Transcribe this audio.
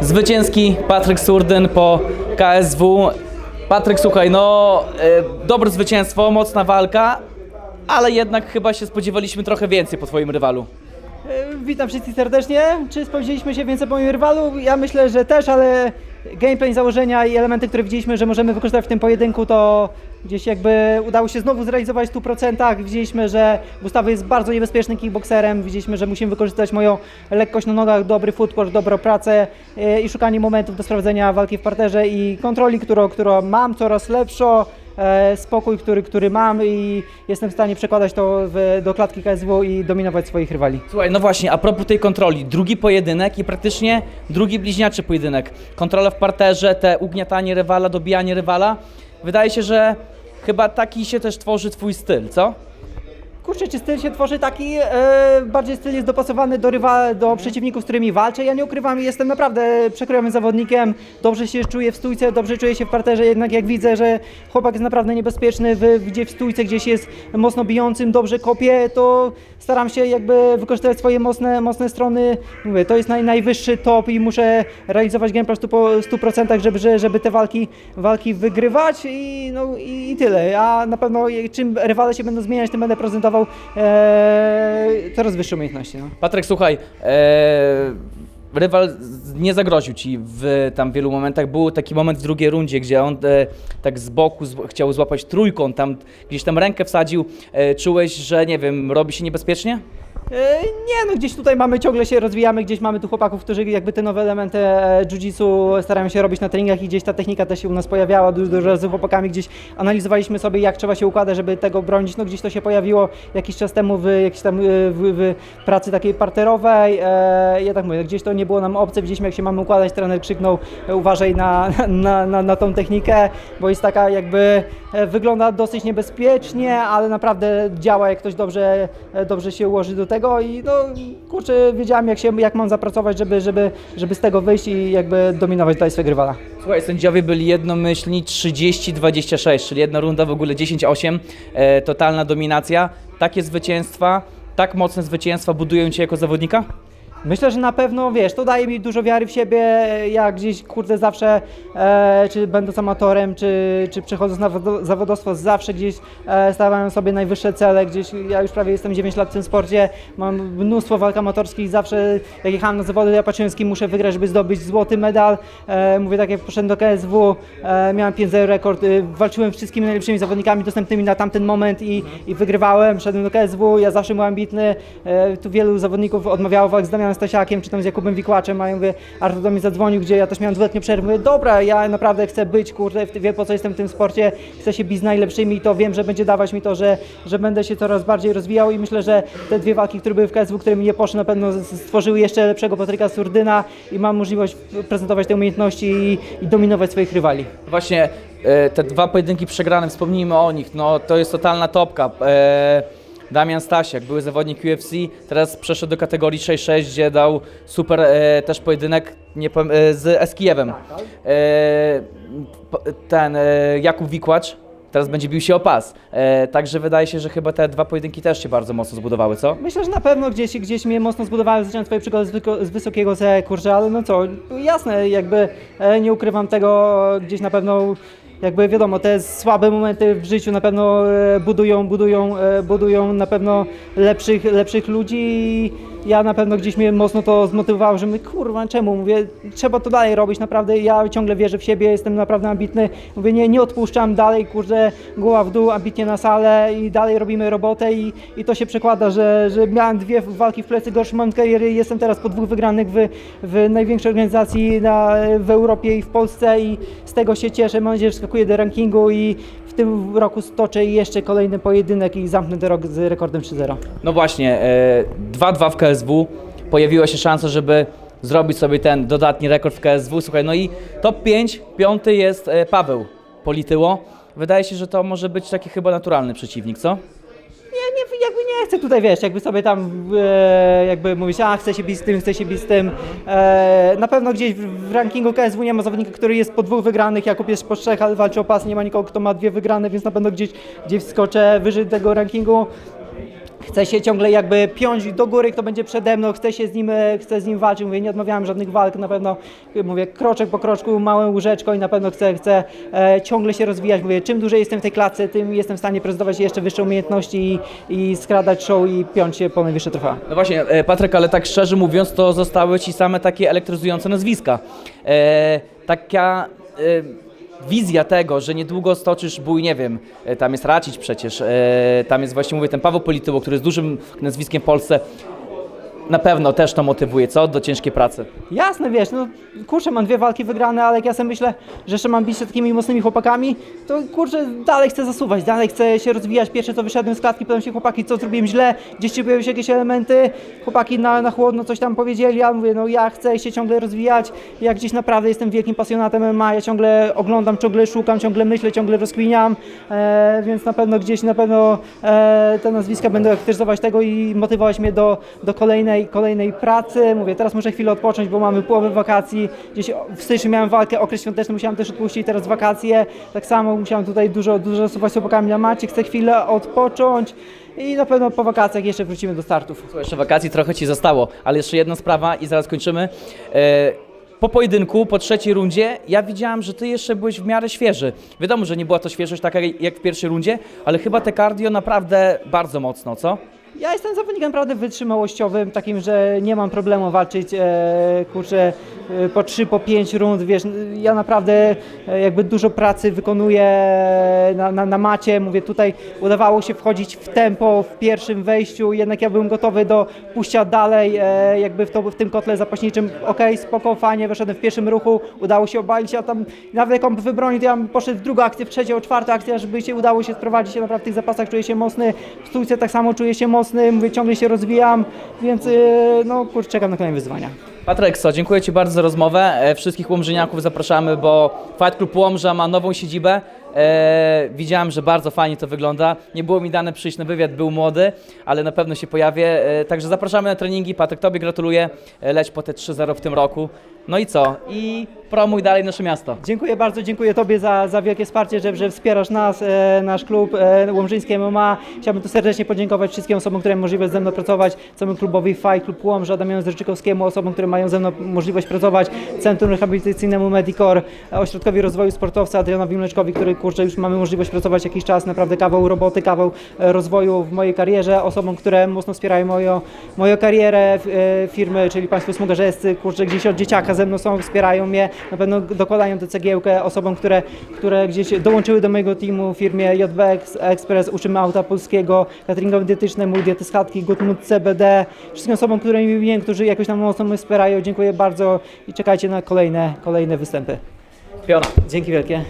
Zwycięski Patryk Surdyn po KSW. Patryk, słuchaj, no e, dobre zwycięstwo, mocna walka, ale jednak chyba się spodziewaliśmy trochę więcej po twoim rywalu. E, Witam wszystkich serdecznie. Czy spodziewaliśmy się więcej po moim rywalu? Ja myślę, że też, ale gameplay, założenia i elementy, które widzieliśmy, że możemy wykorzystać w tym pojedynku, to gdzieś jakby udało się znowu zrealizować w 100%. Widzieliśmy, że Gustaw jest bardzo niebezpiecznym kickboxerem. Widzieliśmy, że musimy wykorzystać moją lekkość na nogach, dobry footwork, dobrą pracę e, i szukanie momentów do sprawdzenia walki w parterze i kontroli, którą, którą mam coraz lepszą. E, Spokój, który, który mam i jestem w stanie przekładać to w, do klatki KSW i dominować swoich rywali. Słuchaj, no właśnie, a propos tej kontroli, drugi pojedynek i praktycznie drugi bliźniaczy pojedynek. Kontrola w parterze, te ugniatanie rywala, dobijanie rywala. Wydaje się, że chyba taki się też tworzy twój styl, co? Kurczę, czy styl się tworzy taki, e, bardziej styl jest dopasowany do, rywa, do przeciwników, z którymi walczę. Ja nie ukrywam, jestem naprawdę przekrojowym zawodnikiem, dobrze się czuję w stójce, dobrze czuję się w parterze, jednak jak widzę, że chłopak jest naprawdę niebezpieczny, w, gdzie w stójce gdzieś jest mocno bijącym, dobrze kopie, to staram się jakby wykorzystywać swoje mocne, mocne strony. Mówię, to jest naj, najwyższy top i muszę realizować gameplay w 100%, 100% żeby, że- żeby te walki, walki wygrywać i, no, i, i tyle. Ja na pewno czym rywale się będą zmieniać, tym będę prezentował e, coraz wyższe umiejętności. No. Patryk, słuchaj, e, rywal nie zagroził ci w tam wielu momentach. Był taki moment w drugiej rundzie, gdzie on e, tak z boku z, chciał złapać trójkąt, tam gdzieś tam rękę wsadził. E, czułeś, że nie wiem, robi się niebezpiecznie? E, Nie, no gdzieś tutaj mamy, ciągle się rozwijamy, gdzieś mamy tu chłopaków, którzy jakby te nowe elementy e, jiu-jitsu starają się robić na treningach i gdzieś ta technika też się u nas pojawiała, dużo, razy chłopakami gdzieś analizowaliśmy sobie jak trzeba się układać, żeby tego bronić, no gdzieś to się pojawiło jakiś czas temu w jakiejś tam e, w, w pracy takiej parterowej, ja tak mówię, gdzieś to nie było nam obce, widzieliśmy jak się mamy układać, trener krzyknął uważaj na, na, na, na tą technikę, bo jest taka jakby, wygląda dosyć niebezpiecznie, ale naprawdę działa jak ktoś dobrze, dobrze się ułoży do tego i no kurczę, wiedziałem jak, się, jak mam zapracować, żeby, żeby, żeby z tego wyjść i jakby dominować tutaj swojego rywala. Słuchaj, sędziowie byli jednomyślni 30-26, czyli jedna runda w ogóle 10-8, e, totalna dominacja. Takie zwycięstwa, tak mocne zwycięstwa budują cię jako zawodnika? Myślę, że na pewno, wiesz, to daje mi dużo wiary w siebie, jak gdzieś, kurde, zawsze, e, czy będąc amatorem, czy, czy przechodząc na wodo- zawodowstwo, zawsze gdzieś e, stawiam sobie najwyższe cele, gdzieś, ja już prawie jestem 9 lat w tym sporcie, mam mnóstwo walk amatorskich, zawsze jak jechałem na zawody, ja patrzyłem z kim muszę wygrać, żeby zdobyć złoty medal, e, mówię tak jak poszedłem do KSW, e, miałem 5-0 rekord, e, walczyłem wszystkimi najlepszymi zawodnikami dostępnymi na tamten moment i, i wygrywałem, szedłem do KSW, ja zawsze byłem ambitny, e, tu wielu zawodników odmawiało walk z Damianem Stasiakiem, czy tam z Jakubem Wikłaczem, a ja mówię, Artur do mnie zadzwonił, gdzie ja też miałem dwuletnie przerwy, mówię, dobra, ja naprawdę chcę być, kurde, wiem po co jestem w tym sporcie, chcę się bić z najlepszymi i to wiem, że będzie dawać mi to, że, że będę się coraz bardziej rozwijał i myślę, że te dwie walki, które były w KSW, które mi nie poszły, na pewno stworzyły jeszcze lepszego Patryka Surdyna i mam możliwość prezentować te umiejętności i, i dominować swoich rywali. Właśnie e, te dwa pojedynki przegrane, wspomnijmy o nich, no to jest totalna topka. E, Damian Stasiak, były zawodnik UFC, teraz przeszedł do kategorii 6-6, gdzie dał super e, też pojedynek nie, powiem, e, z Eskijewem. E, ten e, Jakub Wikłacz teraz będzie bił się o pas. E, także wydaje się, że chyba te dwa pojedynki też się bardzo mocno zbudowały, co? Myślę, że na pewno gdzieś, gdzieś mnie mocno zbudowałem, zacząłem swoje przygody z, wyko- z wysokiego C, kurczę, ale no co, jasne, jakby e, nie ukrywam tego, gdzieś na pewno, jakby wiadomo, te słabe momenty w życiu na pewno e, budują, budują, e, budują na pewno lepszych, lepszych ludzi i ja na pewno gdzieś mnie mocno to zmotywowało, że my, kurwa, czemu, mówię, trzeba to dalej robić, naprawdę, ja ciągle wierzę w siebie, jestem naprawdę ambitny, mówię, nie, nie odpuszczam dalej, kurde, głowa w dół, ambitnie na salę i dalej robimy robotę i, i to się przekłada, że, że miałem dwie walki w plecy, gorszy moment kariery, jestem teraz po dwóch wygranych w, w największej organizacji na, w Europie i w Polsce i z tego się cieszę, mam nadzieję, że skakuję do rankingu i w tym roku stoczę jeszcze kolejny pojedynek i zamknę ten rok z rekordem 3-0. No właśnie, e, 2-2 w KSW. Pojawiła się szansa, żeby zrobić sobie ten dodatni rekord w KSW. Słuchaj, no i top 5, piąty jest e, Paweł Polityło. Wydaje się, że to może być taki chyba naturalny przeciwnik, co? Chcę tutaj, wiesz, jakby sobie tam e, jakby mówić, a chcę się bić z tym, chcę się bić z tym. E, na pewno gdzieś w, w rankingu KSW nie ma zawodnika, który jest po dwóch wygranych, Jakub jest po trzech, ale walczy o pas, nie ma nikogo, kto ma dwie wygrane, więc na pewno gdzieś, gdzieś wskoczę wyżej tego rankingu. Chcę się ciągle jakby piąć do góry, kto będzie przede mną, chcę się z nim, e, chcę z nim walczyć, mówię, nie odmawiałem żadnych walk, na pewno, mówię, kroczek po kroczku, małe łóżeczko i na pewno chcę, chcę e, ciągle się rozwijać, mówię, czym dłużej jestem w tej klatce, tym jestem w stanie prezentować jeszcze wyższe umiejętności i, i skradać show i piąć się po najwyższe trofea. No właśnie, e, Patryk, ale tak szczerze mówiąc, to zostały ci same takie elektryzujące nazwiska. E, taka e, wizja tego, że niedługo stoczysz bój, nie wiem, e, tam jest Racić przecież, e, tam jest właśnie, mówię, ten Paweł Polityło, który jest dużym nazwiskiem w Polsce. Na pewno też to motywuje, co? Do ciężkiej pracy. Jasne, wiesz, no kurczę, mam dwie walki wygrane, ale jak ja sobie myślę, że jeszcze mam bić się takimi mocnymi chłopakami, to kurczę, dalej chcę zasuwać, dalej chcę się rozwijać. Pierwsze co wyszedłem z klatki, pytam się chłopaki, co zrobiłem źle, gdzieś ci pojawiły się jakieś elementy, chłopaki na, na chłodno coś tam powiedzieli, ja mówię, no ja chcę się ciągle rozwijać, ja gdzieś naprawdę jestem wielkim pasjonatem MMA, ja ciągle oglądam, ciągle szukam, ciągle myślę, ciągle rozkminiam, e, więc na pewno gdzieś na pewno e, te nazwiska będą aktywizować tego i motywować mnie do, do kolejnej, kolejnej pracy. Mówię, teraz muszę chwilę odpocząć, bo mamy połowę wakacji. Gdzieś w styczniu miałem walkę, okres świąteczny musiałem też odpuścić, teraz wakacje. Tak samo musiałem tutaj dużo, dużo zasuwać z chłopakami na macie, chcę chwilę odpocząć i na pewno po wakacjach jeszcze wrócimy do startów. Słuchaj, jeszcze wakacji trochę ci zostało, ale jeszcze jedna sprawa i zaraz kończymy. E, po pojedynku, po trzeciej rundzie, ja widziałem, że ty jeszcze byłeś w miarę świeży. Wiadomo, że nie była to świeżość taka jak w pierwszej rundzie, ale chyba te cardio naprawdę bardzo mocno, co? Ja jestem zawodnikiem naprawdę wytrzymałościowym, takim, że nie mam problemu walczyć, e, kurczę, po 3, po 5 rund, wiesz, ja naprawdę e, jakby dużo pracy wykonuję na, na, na macie, mówię, tutaj udawało się wchodzić w tempo w pierwszym wejściu, jednak ja byłem gotowy do pójścia dalej, e, jakby w, to, w tym kotle zapaśniczym, okej, spoko, fajnie, w pierwszym ruchu, udało się obalić, a tam nawet jak on wybronił, to ja poszedł w drugą akcję, w trzecią, czwartą akcję, żeby się udało się sprowadzić, ja naprawdę w tych zapasach czuję się mocny, w stójce tak samo czuję się mocny, mówię, ciągle się rozwijam, więc no kurczę, czekam na kolejne wyzwania. Patryk, co, dziękuję Ci bardzo za rozmowę. E, wszystkich Łomżyniaków zapraszamy, bo Fight Club Łomża ma nową siedzibę. E, widziałem, że bardzo fajnie to wygląda. Nie było mi dane przyjść na wywiad, był młody, ale na pewno się pojawię. E, także zapraszamy na treningi. Patryk, Tobie gratuluję. E, leć po te 3-0 w tym roku. No i co? I promuj dalej nasze miasto. Dziękuję bardzo, dziękuję Tobie za, za wielkie wsparcie, że, że wspierasz nas, e, nasz klub e, Łomżyńskie MMA. Chciałbym tu serdecznie podziękować wszystkim osobom, które mają możliwość ze mną pracować, całemu klubowi Fight Klub Łomża, Damianowi Zdryczykowskiemu, osobom, które mają ze mną możliwość pracować, Centrum Rehabilitacyjnemu Medicor, Ośrodkowi Rozwoju Sportowca Adrianowi Mleczkowi, który kurczę już mamy możliwość pracować jakiś czas, naprawdę kawał roboty, kawał e, rozwoju w mojej karierze, osobom, które mocno wspierają moją, moją karierę, e, firmy, czyli Państwo Smugarzewscy, kurczę gdzieś od dzieciaka ze mną są, wspierają mnie, na pewno dokładają tę cegiełkę osobom, które, które gdzieś dołączyły do mojego teamu w firmie JB Ex- Express, uczymy auta polskiego, cateringowi dietycznemu, diety z chatki, Gutmut CBD, wszystkim osobom, które mi wiem, którzy jakoś tam mocno mnie wspierają, dziękuję bardzo i czekajcie na kolejne, kolejne występy. Piona. Dzięki wielkie.